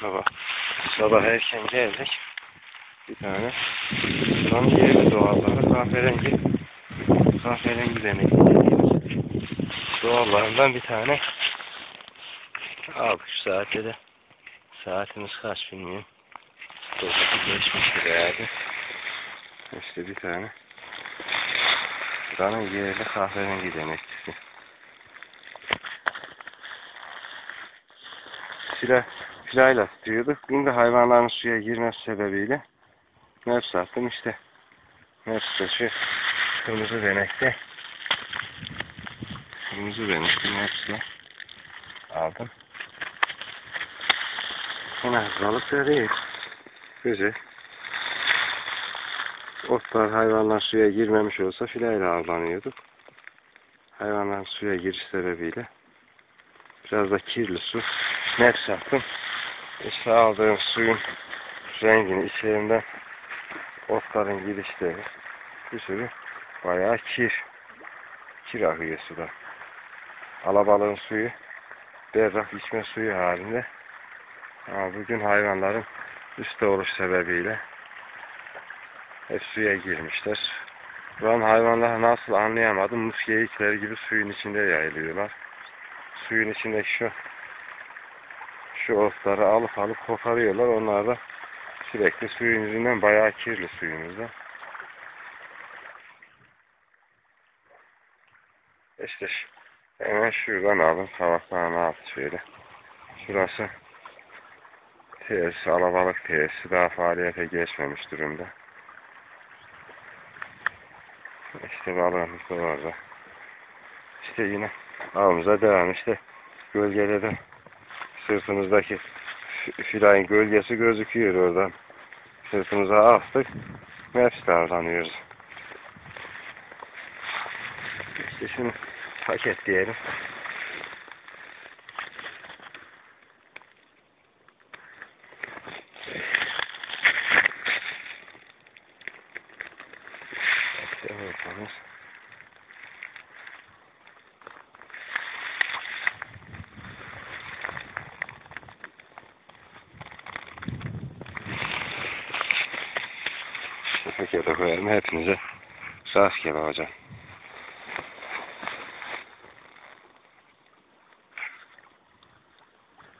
Sabah, sabah erken geldik. Bir tane. Tam yerli doğalları kahverengi. Kahverengi demek. Doğallarından bir tane aldık şu saatte de. Saatimiz kaç bilmiyorum. Dokuzu geçmiştir herhalde. İşte bir tane. Buranın yerli kahverengi demektir. Fila, filayla tutuyorduk. De hayvanların suya girmesi sebebiyle Nefs attım işte. Nefs şu kırmızı benekte. Kırmızı benekte nefsle aldım. Yine balık da değil. Güzel. Otlar hayvanlar suya girmemiş olsa filayla avlanıyorduk. Hayvanların suya giriş sebebiyle biraz da kirli su. Nefs attım. İşte aldığım suyun rengini içerinden otların gidişleri bir sürü bayağı kir. Kir akıyor suda. Alabalığın suyu berrak içme suyu halinde. Ama bugün hayvanların üstte oluş sebebiyle hep suya girmişler. Ben hayvanları nasıl anlayamadım. Mus geyikleri gibi suyun içinde yayılıyorlar. Suyun içindeki şu şu otları alıp alıp koparıyorlar. Onlar da sürekli suyun yüzünden bayağı kirli suyumuzda. İşte hemen şuradan alın kavaklarını altı şöyle. Şurası tesis, alabalık tesisi daha faaliyete geçmemiş durumda. İşte balığımız da orada. İşte yine avımıza devam işte. Gölgede de sırtımızdaki fi- filayın gölgesi gözüküyor oradan. Sırtımıza astık. Nefs davranıyoruz. İşte şunu paketleyelim. İşte ortamız. Pakete koyalım hepinize. Rastgele hocam.